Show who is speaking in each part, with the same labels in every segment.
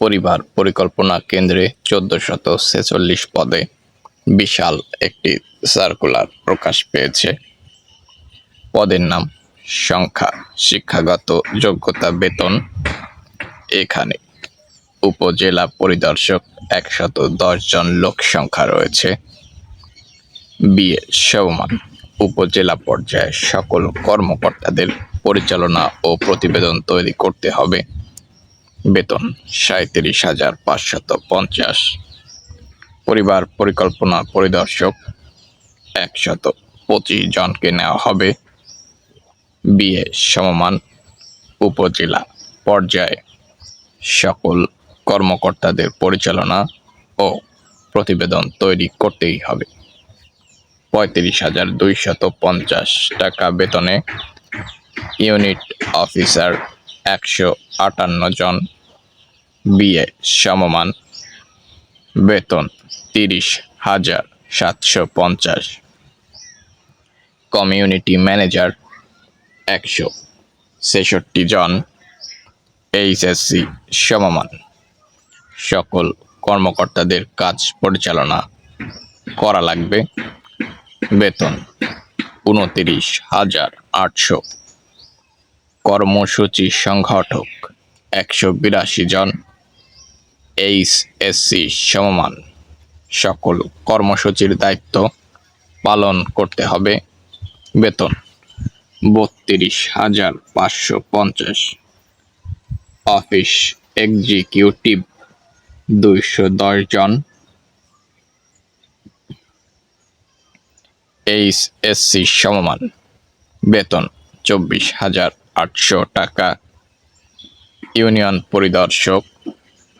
Speaker 1: পরিবার পরিকল্পনা কেন্দ্রে চোদ্দ শত ছেচল্লিশ পদে বিশাল একটি সার্কুলার প্রকাশ পেয়েছে। পদের নাম সংখ্যা, শিক্ষাগত যোগ্যতা, বেতন এখানে। উপজেলা পরিদর্শক একশত দশ জন লোক সংখ্যা রয়েছে। বিয়ে সমান, উপজেলা পর্যায়ে সকল কর্মকর্তাদের পরিচালনা ও প্রতিবেদন তৈরি করতে হবে। বেতন সাঁত্রিশ হাজার পাঁচশত পঞ্চাশ। পরিবার পরিকল্পনা পরিদর্শক একশত পঁচিশ জনকে নেওয়া হবে। বিয়ে সমমান উপজেলা পর্যায়ে সকল কর্মকর্তাদের পরিচালনা ও প্রতিবেদন তৈরি করতেই হবে। পঁয়ত্রিশ হাজার দুইশত পঞ্চাশ টাকা বেতনে ইউনিট অফিসার একশো আটান্ন জন বিয়ে সমমান। বেতন তিরিশ হাজার সাতশো পঞ্চাশ। কমিউনিটি ম্যানেজার একশো ছেষট্টি জন। এইচএসসি সমমান। সকল কর্মকর্তাদের কাজ পরিচালনা করা লাগবে। বেতন উনতিরিশ হাজার আটশো। কর্মসূচি সংগঠক একশো বিরাশি জন এইচ এসসি সমমান। সকল কর্মসূচির দায়িত্ব পালন করতে হবে। বেতন বত্রিশ হাজার পাঁচশো পঞ্চাশ। অফিস এক্সিকিউটিভ দুইশো দশ জন এইচ এসসি সমমান। বেতন চব্বিশ হাজার আটশো টাকা। ইউনিয়ন পরিদর্শক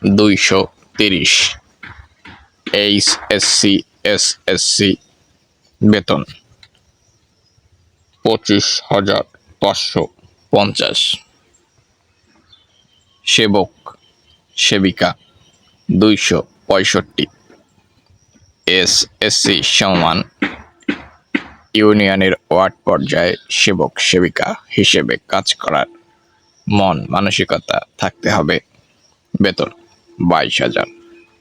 Speaker 1: দুইশো তিরিশ এইচ এসসি এস এসসি বেতন পঁচিশ হাজার পাঁচশো পঞ্চাশ। সেবক, সেবিকা দুইশো পঁয়ষট্টি। এস এসসি সমান ইউনিয়নের ওয়ার্ড পর্যায়ে সেবক, সেবিকা হিসেবে কাজ করার মন মানসিকতা থাকতে হবে। বেতন বাইশ হাজার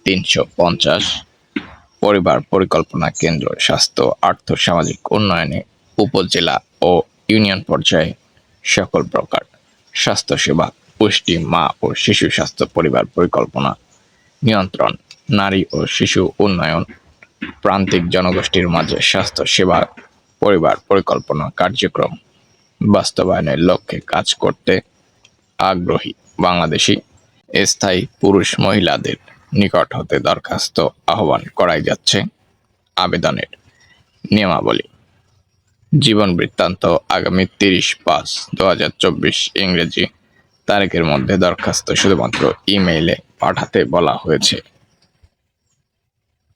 Speaker 1: তিনশো পঞ্চাশ। পরিবার পরিকল্পনা কেন্দ্র, স্বাস্থ্য, আর্থ, সামাজিক উন্নয়নে উপজেলা ও ইউনিয়ন পর্যায়ে সকল প্রকার স্বাস্থ্যসেবা, পুষ্টি, মা ও শিশু স্বাস্থ্য পরিবার পরিকল্পনা নিয়ন্ত্রণ, নারী ও শিশু উন্নয়ন, প্রান্তিক জনগোষ্ঠীর মাঝে স্বাস্থ্য সেবা পরিবার পরিকল্পনা কার্যক্রম বাস্তবায়নের লক্ষ্যে কাজ করতে আগ্রহী বাংলাদেশি স্থায়ী পুরুষ মহিলাদের নিকট হতে দরখাস্ত আহ্বান করাই যাচ্ছে আবেদনের নিয়মাবলী। জীবন বৃত্তান্ত আগামী তিরিশ পাঁচ দু হাজার চব্বিশ ইংরেজি তারিখের মধ্যে দরখাস্ত শুধুমাত্র ইমেইলে পাঠাতে বলা হয়েছে।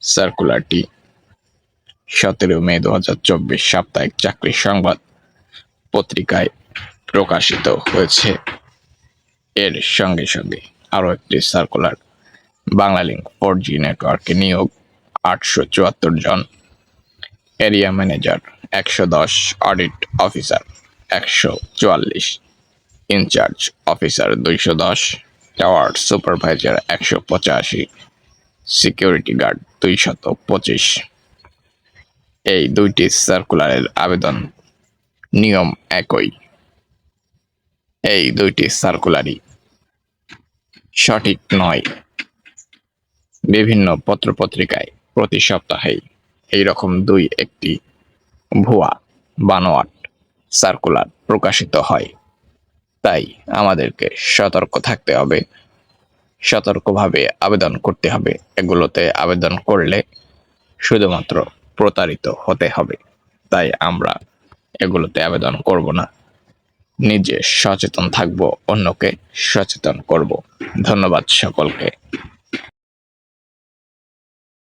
Speaker 1: সার্কুলারটি সতেরো মে দু হাজার চব্বিশ সাপ্তাহিক চাকরি সংবাদ পত্রিকায় প্রকাশিত হয়েছে। এর সঙ্গে সঙ্গে আরও একটি সার্কুলার বাংলালিংক ফোর জি নেটওয়ার্কে নিয়োগ আটশো চুয়াত্তর জন এরিয়া ম্যানেজার একশো দশ অডিট অফিসার একশো চুয়াল্লিশ ইনচার্জ অফিসার দুইশো দশ টাওয়ার সুপারভাইজার একশো পঁচাশি সিকিউরিটি গার্ড দুইশত পঁচিশ এই দুইটি সার্কুলারের আবেদন নিয়ম একই। এই দুইটি সার্কুলারই সঠিক নয়। বিভিন্ন পত্রপত্রিকায় প্রতি সপ্তাহেই এইরকম দুই একটি ভুয়া বানোয়াট সার্কুলার প্রকাশিত হয়। তাই আমাদেরকে সতর্ক থাকতে হবে। সতর্কভাবে আবেদন করতে হবে। এগুলোতে আবেদন করলে শুধুমাত্র প্রতারিত হতে হবে। তাই আমরা এগুলোতে আবেদন করব না। নিজে সচেতন থাকব অন্যকে সচেতন করব। ধন্যবাদ সকলকে।